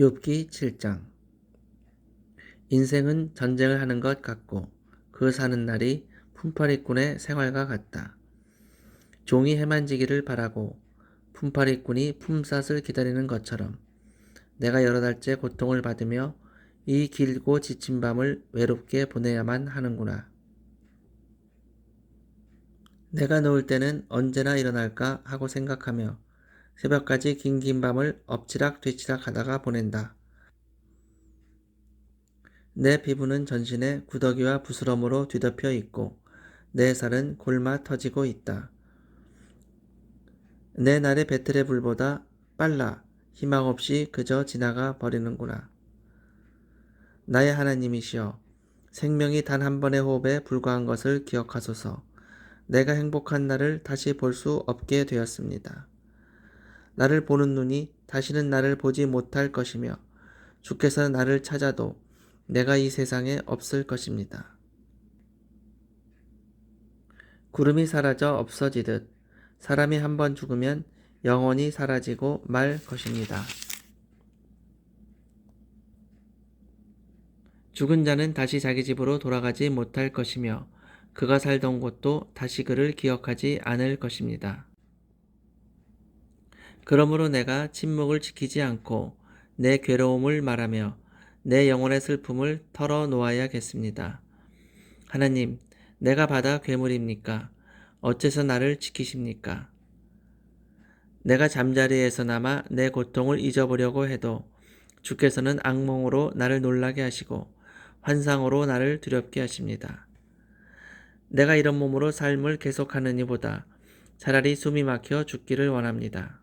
욥기 7장 인생은 전쟁을 하는 것 같고 그 사는 날이 품팔이꾼의 생활과 같다. 종이 해만지기를 바라고 품팔이꾼이 품삯을 기다리는 것처럼 내가 여러 달째 고통을 받으며 이 길고 지친 밤을 외롭게 보내야만 하는구나. 내가 누울 때는 언제나 일어날까 하고 생각하며 새벽까지 긴긴 밤을 엎치락 뒤치락 하다가 보낸다. 내 피부는 전신에 구더기와 부스럼으로 뒤덮여 있고 내 살은 골마 터지고 있다. 내 날의 배틀의 불보다 빨라 희망 없이 그저 지나가 버리는구나. 나의 하나님이시여 생명이 단 한 번의 호흡에 불과한 것을 기억하소서. 내가 행복한 날을 다시 볼 수 없게 되었습니다. 나를 보는 눈이 다시는 나를 보지 못할 것이며 주께서 나를 찾아도 내가 이 세상에 없을 것입니다. 구름이 사라져 없어지듯 사람이 한 번 죽으면 영원히 사라지고 말 것입니다. 죽은 자는 다시 자기 집으로 돌아가지 못할 것이며 그가 살던 곳도 다시 그를 기억하지 않을 것입니다. 그러므로 내가 침묵을 지키지 않고 내 괴로움을 말하며 내 영혼의 슬픔을 털어 놓아야겠습니다. 하나님, 내가 바다 괴물입니까? 어째서 나를 지키십니까? 내가 잠자리에서나마 내 고통을 잊어보려고 해도 주께서는 악몽으로 나를 놀라게 하시고 환상으로 나를 두렵게 하십니다. 내가 이런 몸으로 삶을 계속하느니보다 차라리 숨이 막혀 죽기를 원합니다.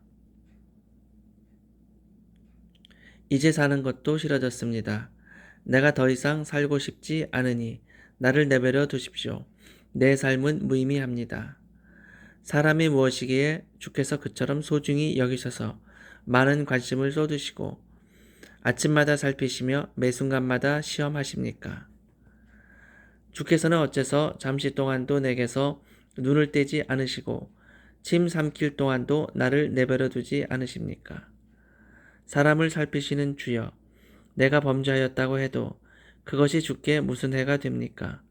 이제 사는 것도 싫어졌습니다. 내가 더 이상 살고 싶지 않으니 나를 내버려 두십시오. 내 삶은 무의미합니다. 사람이 무엇이기에 주께서 그처럼 소중히 여기셔서 많은 관심을 쏟으시고 아침마다 살피시며 매 순간마다 시험하십니까? 주께서는 어째서 잠시 동안도 내게서 눈을 떼지 않으시고 침 삼킬 동안도 나를 내버려 두지 않으십니까? 사람을 살피시는 주여, 내가 범죄하였다고 해도 그것이 주께 무슨 해가 됩니까?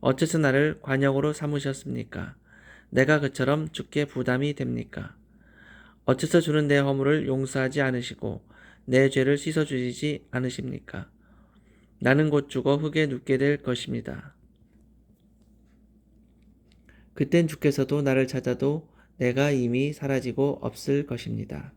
어째서 나를 관역으로 삼으셨습니까? 내가 그처럼 주께 부담이 됩니까? 어째서 주는 내 허물을 용서하지 않으시고 내 죄를 씻어주시지 않으십니까? 나는 곧 죽어 흙에 눕게 될 것입니다. 그땐 주께서도 나를 찾아도 내가 이미 사라지고 없을 것입니다.